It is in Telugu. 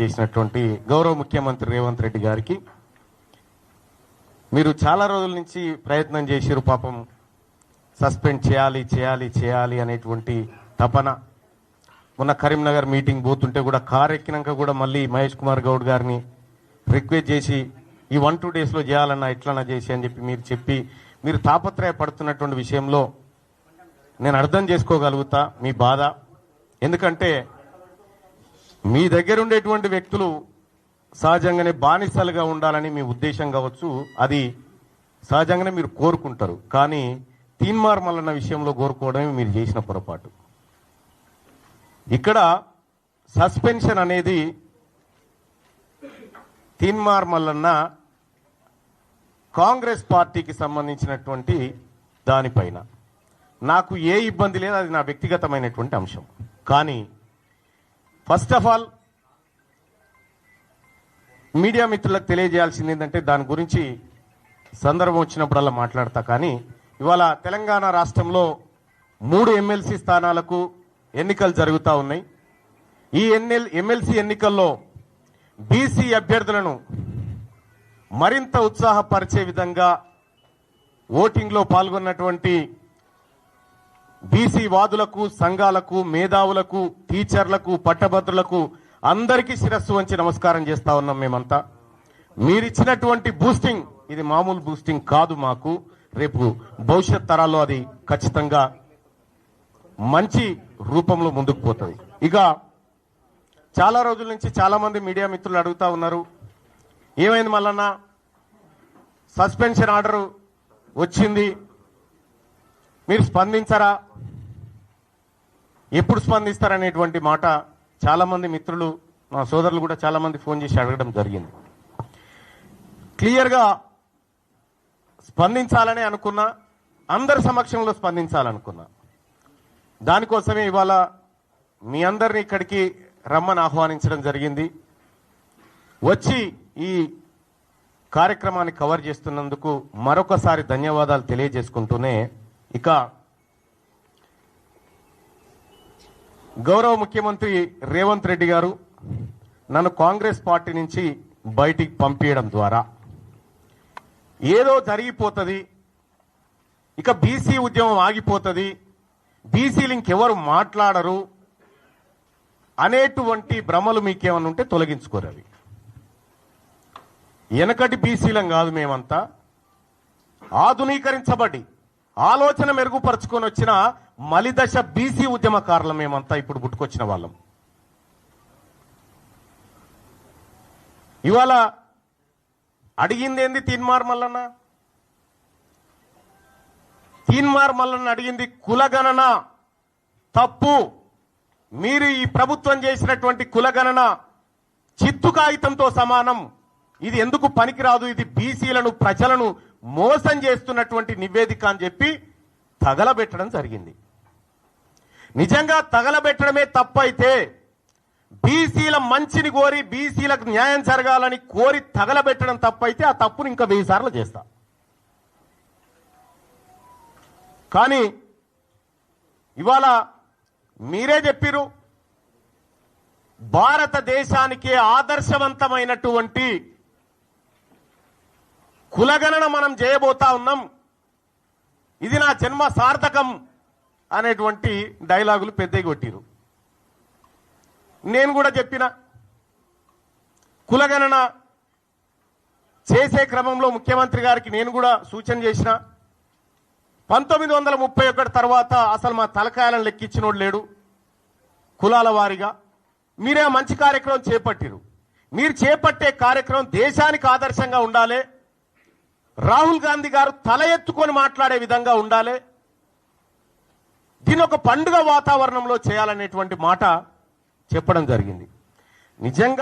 చేసినటువంటి గౌరవ ముఖ్యమంత్రి రేవంత్ రెడ్డి గారికి మీరు చాలా రోజుల నుంచి ప్రయత్నం చేసిరు పాపం సస్పెండ్ చేయాలి చేయాలి చేయాలి అనేటువంటి తపన. మొన్న కరీంనగర్ మీటింగ్ పోతుంటే కూడా కార్ ఎక్కినాక కూడా మళ్ళీ మహేష్ కుమార్ గౌడ్ గారిని రిక్వెస్ట్ చేసి ఈ వన్ టూ డేస్లో చేయాలన్నా ఎట్లన్నా చేసి అని చెప్పి మీరు చెప్పి మీరు తాపత్రయపడుతున్నటువంటి విషయంలో నేను అర్థం చేసుకోగలుగుతా మీ బాధ. ఎందుకంటే మీ దగ్గర ఉండేటువంటి వ్యక్తులు సహజంగానే బానిసలుగా ఉండాలని మీ ఉద్దేశం కావచ్చు. అది సహజంగానే మీరు కోరుకుంటారు. కానీ తీన్మార్ మల్లన్న విషయంలో కోరుకోవడమే మీరు చేసిన పొరపాటు. ఇక్కడ సస్పెన్షన్ అనేది తీన్మార్ మల్లన్న కాంగ్రెస్ పార్టీకి సంబంధించినటువంటి దానిపైన. నాకు ఏ ఇబ్బంది లేదు అది నా వ్యక్తిగతమైనటువంటి అంశం. కానీ ఫస్ట్ ఆఫ్ ఆల్ మీడియా మిత్రులకు తెలియజేయాల్సింది ఏంటంటే దాని గురించి సందర్భం వచ్చినప్పుడల్లా మాట్లాడతా. కానీ ఇవాళ తెలంగాణ రాష్ట్రంలో మూడు ఎమ్మెల్సీ స్థానాలకు ఎన్నికలు జరుగుతూ ఉన్నాయి. ఈ ఎన్ఎల్ ఎమ్మెల్సీ ఎన్నికల్లో బీసీ అభ్యర్థులను మరింత ఉత్సాహపరిచే విధంగా ఓటింగ్లో పాల్గొన్నటువంటి బీసీ వాదులకు సంఘాలకు మేధావులకు టీచర్లకు పట్టభద్రులకు అందరికీ శిరస్సు వంచి నమస్కారం చేస్తా ఉన్నాం మేమంతా. మీరిచ్చినటువంటి బూస్టింగ్ ఇది మామూలు బూస్టింగ్ కాదు మాకు. రేపు భవిష్యత్ తరాల్లో అది ఖచ్చితంగా మంచి రూపంలో ముందుకు పోతుంది. ఇక చాలా రోజుల నుంచి చాలా మంది మీడియా మిత్రులు అడుగుతా ఉన్నారు ఏమైంది మల్లన్న? సస్పెన్షన్ ఆర్డర్ వచ్చింది. మీరు స్పందించరా? ఎప్పుడు స్పందిస్తారనేటువంటి మాట చాలామంది మిత్రులు మా సోదరులు కూడా చాలామంది ఫోన్ చేసి అడగడం జరిగింది. క్లియర్గా స్పందించాలని అనుకున్నా అందరి సమక్షంలో స్పందించాలనుకున్నా. దానికోసమే ఇవాళ మీ అందరిని ఇక్కడికి రమ్మని ఆహ్వానించడం జరిగింది. వచ్చి ఈ కార్యక్రమాన్ని కవర్ చేస్తున్నందుకు మరొకసారి ధన్యవాదాలు తెలియజేసుకుంటూనే ఇక గౌరవ ముఖ్యమంత్రి రేవంత్ రెడ్డి గారు నన్ను కాంగ్రెస్ పార్టీ నుంచి బయటికి పంపించడం ద్వారా. ఏదో జరిగిపోతుంది ఇక బీసీ ఉద్యమం ఆగిపోతుంది బీసీలు ఇంకెవరు మాట్లాడరు అనేటువంటి భ్రమలు మీకేమన్నా ఉంటే తొలగించుకోరు అవి. వెనకటి బీసీలం కాదు మేమంతా. ఆధునీకరించబడి ఆలోచన మెరుగుపరుచుకొని వచ్చిన మలిదశ బీసీ ఉద్యమకారులు మేమంతా ఇప్పుడు పుట్టుకొచ్చిన వాళ్ళం. ఇవాళ అడిగిందేంది తీన్మార్ మల్లన్న? తీన్మార్ మల్లన్న అడిగింది కులగణన. తప్పు. మీరు ఈ ప్రభుత్వం చేసినటువంటి కులగణన చిత్తు కాగితంతో సమానం. ఇది ఎందుకు పనికిరాదు? ఇది బీసీలను ప్రజలను మోసం చేస్తున్నటువంటి నివేదిక అని చెప్పి తగలబెట్టడం జరిగింది. నిజంగా తగలబెట్టడమే తప్పైతే బీసీల మంచిని కోరి బీసీలకు న్యాయం జరగాలని కోరి తగలబెట్టడం తప్పైతే ఆ తప్పును ఇంకా వెయ్యి సార్లు చేస్తా. కానీ ఇవాళ మీరే చెప్పిరు భారతదేశానికే ఆదర్శవంతమైనటువంటి కులగణన మనం చేయబోతా ఉన్నాం. ఇది నా జన్మ సార్థకం. అనేటువంటి డైలాగులు పెద్దయి కొట్టిరు. నేను కూడా చెప్పిన కులగణన చేసే క్రమంలో ముఖ్యమంత్రి గారికి నేను కూడా సూచన చేసిన పంతొమ్మిది వందల ముప్పై ఒకటి తర్వాత అసలు మా తలకాయలను లెక్కించినోడు లేడు కులాల వారీగా. మీరే మంచి కార్యక్రమం చేపట్టిరు. మీరు చేపట్టే కార్యక్రమం దేశానికి ఆదర్శంగా ఉండాలి. రాహుల్ గాంధీ గారు తల ఎత్తుకొని మాట్లాడే విధంగా ఉండాలి. దీని ఒక పండుగ వాతావరణంలో చేయాలనేటువంటి మాట చెప్పడం జరిగింది. నిజంగా